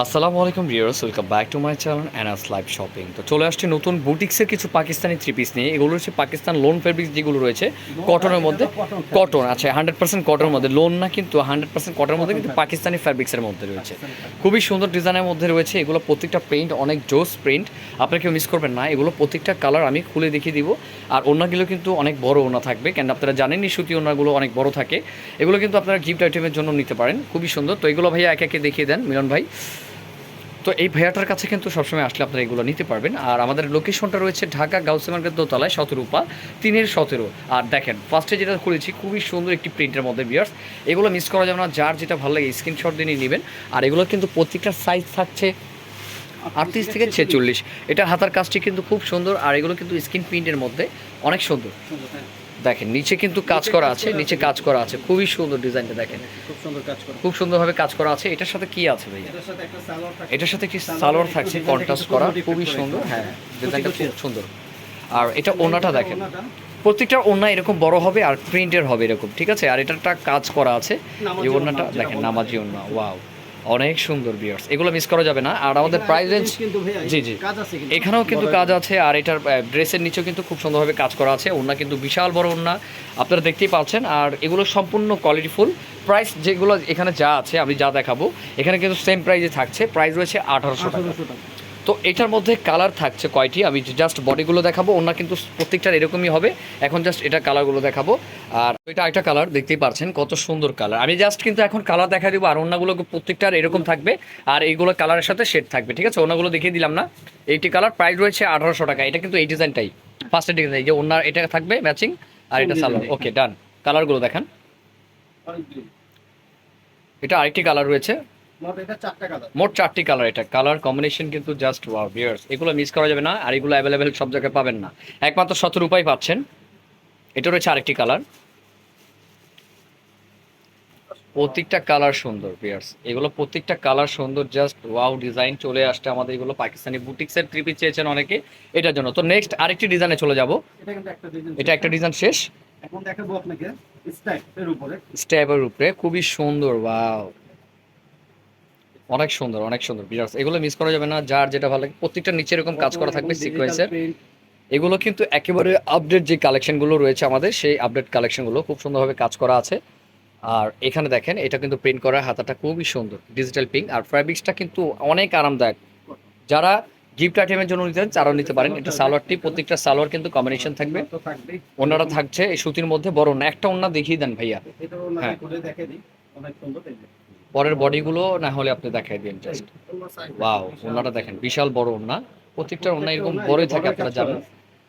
আসসালামু আলাইকুম viewers welcome back to my channel Anas live shopping তো চলে আসছে নতুন বুটিক্সের কিছু পাকিস্তানি থ্রি পিস নিয়ে। এগুলো হচ্ছে পাকিস্তান লোন ফেব্রিক্স যেগুলো রয়েছে কটনের মধ্যে। কটন আচ্ছা হান্ড্রেড পার্সেন্ট কটনের মধ্যে। লোন না কিন্তু হান্ড্রেড পার্সেন্ট কটনের মধ্যে কিন্তু পাকিস্তানি ফ্যাব্রিক্সের মধ্যে রয়েছে। খুবই সুন্দর ডিজাইনের মধ্যে রয়েছে। এগুলো প্রত্যেকটা প্রিন্ট অনেক জোস প্রিন্ট আপনারা কেউ মিস করবেন না। এগুলো প্রত্যেকটা কালার আমি খুলে দেখিয়ে দিব। আর ওনাগুলো কিন্তু অনেক বড় ওনা থাকবে। কেন আপনারা জানেনই সুতি ওনাগুলো অনেক বড় থাকে। এগুলো কিন্তু আপনারা গিফট আইটেমের জন্য নিতে পারেন। খুবই সুন্দর। তো এগুলো ভাইয়া একে একে দেখিয়ে দেন মিলন ভাই। তো এই ভাইয়াটার কাছে কিন্তু সবসময় আসলে আপনারা এগুলো নিতে পারবেন। আর আমাদের লোকেশনটা রয়েছে ঢাকা গাউসে মার্কেট দোতলায় সতেরোপা তিনের সতেরো। আর দেখেন ফার্স্টে যেটা খুলেছি খুবই সুন্দর একটি প্রিন্টের মধ্যে বিয়ার্স এগুলো মিস করা যাবে না, যার যেটা ভালো লাগে স্ক্রিনশট দিয়ে নেবেন। আর এগুলো কিন্তু প্রত্যেকটা সাইজ থাকছে আটত্রিশ থেকে ছেচল্লিশ। এটা হাতার কাজটি কিন্তু খুব সুন্দর, আর এগুলো কিন্তু স্ক্রিন প্রিন্টের মধ্যে অনেক সুন্দর। দেখেন নিচে কিন্তু কাজ করা আছে নিচে কাজ করা আছে। খুবই সুন্দর ডিজাইনটা দেখেন। খুব সুন্দর কাজ করে। খুব সুন্দরভাবে কাজ করা আছে। এটার সাথে কি আছে ভাইয়া? এটার সাথে একটা সালোয়ার থাকছে। কন্ট্রাস্ট করা। খুবই সুন্দর। হ্যাঁ ডিজাইনটা খুব সুন্দর। আর এটা ওনাটা দেখেন। প্রত্যেকটা ওনা এরকম বড় হবে আর প্রিন্টের হবে এরকম ঠিক আছে? আর একটা কাজ করা আছে। এই ওনাটা দেখেন নামাজি ওনা ওয়াও। অনেক সুন্দর বিয়ার্স এগুলো মিস করা যাবে না। আর আমাদের প্রাইস রেঞ্জ জি জি। কাজ আছে কিন্তু। এখানেও কিন্তু কাজ আছে আর এটার ড্রেসের নিচেও কিন্তু খুব সুন্দরভাবে কাজ করা আছে। ওনা কিন্তু বিশাল বড় ওনা আপনারা দেখতেই পাচ্ছেন। আর এগুলো সম্পূর্ণ কোয়ালিটিফুল প্রাইস যেগুলো এখানে যা আছে আমি যা দেখাবো এখানে কিন্তু সেম প্রাইসে থাকছে। প্রাইস রয়েছে আঠারোশো টাকা। তো এটার মধ্যে কালার থাকছে কয়টি? আমি জাস্ট বডিগুলো দেখাবো ওনার কিন্তু প্রত্যেকটার এরকমই হবে। এখন জাস্ট এটা কালারগুলো দেখাবো। আর এটা একটা কালার দেখতেই পারছেন কত সুন্দর কালার আমি জাস্ট কিন্তু এখন কালার দেখা দিব আর অন্যগুলো প্রত্যেকটার এরকম থাকবে আর এইগুলো কালারের সাথে শেড থাকবে ঠিক আছে? অন্যগুলো দেখিয়ে দিলাম না। এইটি কালার প্রাইস রয়েছে আঠারোশো টাকা। এটা কিন্তু এই ডিজাইনটাই ফার্স্টের ডিজাইন যে ওনার এটা থাকবে ম্যাচিং আর এটা সালোয়ার ওকে ডান কালারগুলো দেখান। এটা আরেকটি কালার রয়েছে। মোট চারটা কালার এটা। কালার কম্বিনেশন কিন্তু জাস্ট ওয়াও বিয়ার্স এগুলো মিস করা যাবে না আর এগুলো অ্যাভেলেবেল সব জায়গায় পাবেন না। একমাত্র সতেরো উপায় পাচ্ছেন। এটা রয়েছে আরেকটি কালার প্রত্যেকটা কালার সুন্দর বিয়ার্স এগুলো প্রত্যেকটা কালার সুন্দর জাস্ট ওয়াও ডিজাইন চলে আসছে আমাদের এগুলো পাকিস্তানি বুটিক্সের ট্রিপি চেয়েছেন অনেকে এটার জন্য। তো নেক্সট আরেকটি ডিজাইনে চলে যাব। এটা একটা ডিজাইন শেষ। এখন দেখাবো আপনাকে স্টাইপের উপরে। স্ট্যাবের উপরে। খুবই সুন্দর ওয়াও অনেক সুন্দর অনেক সুন্দর বিয়ার্স এগুলো মিস করা যাবে না যার যেটা ভালো লাগে। প্রত্যেকটা নিচে এরকম কাজ করা থাকবে সিকোয়েন্সের এগুলো কিন্তু একেবারে আপডেট যে কালেকশনগুলো রয়েছে আমাদের সেই আপডেট কালেকশনগুলো খুব সুন্দরভাবে কাজ করা আছে। আর এখানে দেখেন এটা কিন্তু প্রিন্ট করা হাতাটা খুবই সুন্দর ডিজিটাল পিঙ্ক আর ফ্যাব্রিক্সটা কিন্তু অনেক আরামদায়ক। যারা গিফট আইটেমের জন্য নিতে চান তারাও নিতে পারেন। এটা সালোয়ারটি প্রত্যেকটা সালোয়ার কিন্তু কম্বিনেশন থাকবে। ওনারা থাকছে এই সুতির মধ্যে। বড় না একটা ওনা দেখিয়ে দেন ভাইয়া। হ্যাঁ। পরের বডিগুলো না হলে আপনি দেখাই দিন জাস্ট ওয়াও ওনাটা দেখেন বিশাল বড় ওনা প্রত্যেকটা ওনা এরকম বড়ই থাকে আপনারা জানেন।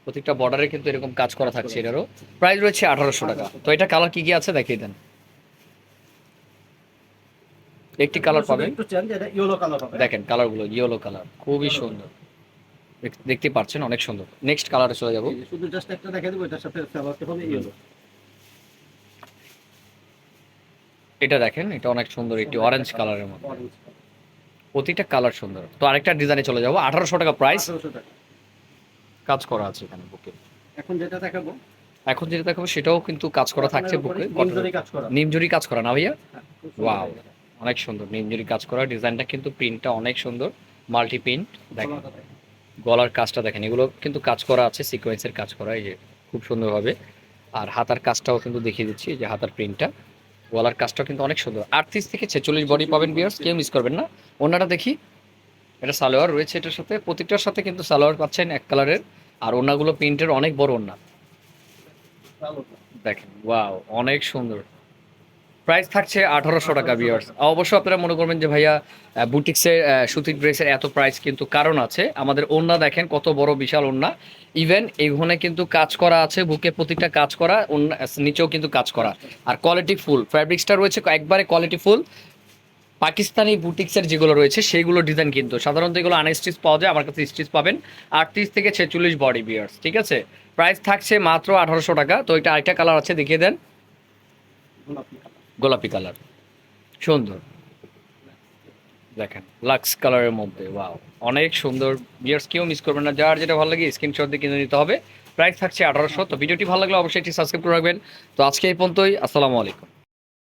প্রত্যেকটা বর্ডারে কিন্তু এরকম কাজ করা থাকছে এটারও। প্রাইস রয়েছে আঠারোশো টাকা। তো এটা কালার কি কি আছে দেখিয়ে দেন। একটি কালার পাবেন। একটু চেঞ্জ এটা ইয়েলো কালার হবে। দেখেন কালারগুলো ইয়েলো কালার খুবই সুন্দর। দেখ- দেখতে পাচ্ছেন অনেক সুন্দর। নেক্সট কালারে চলে যাব। শুধু জাস্ট একটা দেখে দেবো এটার সাথে হবে ইয়েলো এটা দেখেন এটা অনেক সুন্দর একটি অরেঞ্জ কালারের মধ্যে। প্রতিটা কালার সুন্দর। তো আরেকটা ডিজাইনে চলে যাব। আঠারোশো টাকা প্রাইস কাজ করা আছে এখানে বুকে এখন যেটা দেখাবো এখন যেটা দেখাবো সেটাও কিন্তু কাজ করা থাকছে বুকে নিমজরি কাজ করা। না ভাইয়া? হ্যাঁ, ওয়াও অনেক সুন্দর। নিমজুরি কাজ করা। ডিজাইনটা কিন্তু প্রিন্টটা অনেক সুন্দর। মাল্টি প্রিন্ট দেখেন। গলার কাজটা দেখেন। এগুলো কিন্তু কাজ করা আছে সিকোয়েন্সের কাজ করা এই যে খুব সুন্দরভাবে। আর হাতার কাজটাও কিন্তু দেখিয়ে দিচ্ছি যে হাতার প্রিন্টটা গলার কাজটাও কিন্তু অনেক সুন্দর। আটত্রিশ থেকে ছেচল্লিশ বডি পাবেন বিয়ার্স কেউ মিস করবেন না। ওনাটা দেখি। এটা সালোয়ার রয়েছে এটার সাথে। প্রতিটার সাথে কিন্তু সালোয়ার পাচ্ছেন এক কালারের আর ওনাগুলো প্রিন্টের অনেক বড় ওনা। দেখেন ওয়াও অনেক সুন্দর। প্রাইস থাকছে আঠারোশো টাকা বিয়ার্স অবশ্য আপনারা মনে করবেন যে ভাইয়া বুটিক্সের সুতির ড্রেসের এত প্রাইস কিন্তু কারণ আছে। আমাদের ওন্না দেখেন কত বড় বিশাল ওন্না ইভেন এইখানে কিন্তু কাজ করা আছে বুকে প্রতিটা কাজ করা নিচেও কিন্তু কাজ করা। আর কোয়ালিটি ফুল ফ্যাব্রিক্সটা রয়েছে একবারে কোয়ালিটি ফুল পাকিস্তানি বুটিক্সের যেগুলো রয়েছে সেইগুলো ডিজাইন কিন্তু। সাধারণত এগুলো আনস্টিচ পাওয়া যায় আমার কাছে স্টিচ পাবেন। আটত্রিশ থেকে ছেচল্লিশ বডি বিয়ার্স ঠিক আছে? প্রাইস থাকছে মাত্র আঠারোশো টাকা। তো এটা আরেকটা কালার আছে দেখিয়ে দেন। গোলাপি কালার। সুন্দর। দেখেন, লাক্স কালারের মধ্যে, ওয়াও। অনেক সুন্দর বিয়ার্স, কেউ মিস করবেন না। যার যেটা ভালো লাগে স্ক্রিনশট দিয়ে কিনে নিতে হবে। প্রাইস থাকছে আঠারোশো, তো ভিডিওটি ভালো লাগলে অবশ্যই এটি সাবস্ক্রাইব করে রাখবেন। তো আজকে এই পর্যন্তই, আসসালামু আলাইকুম।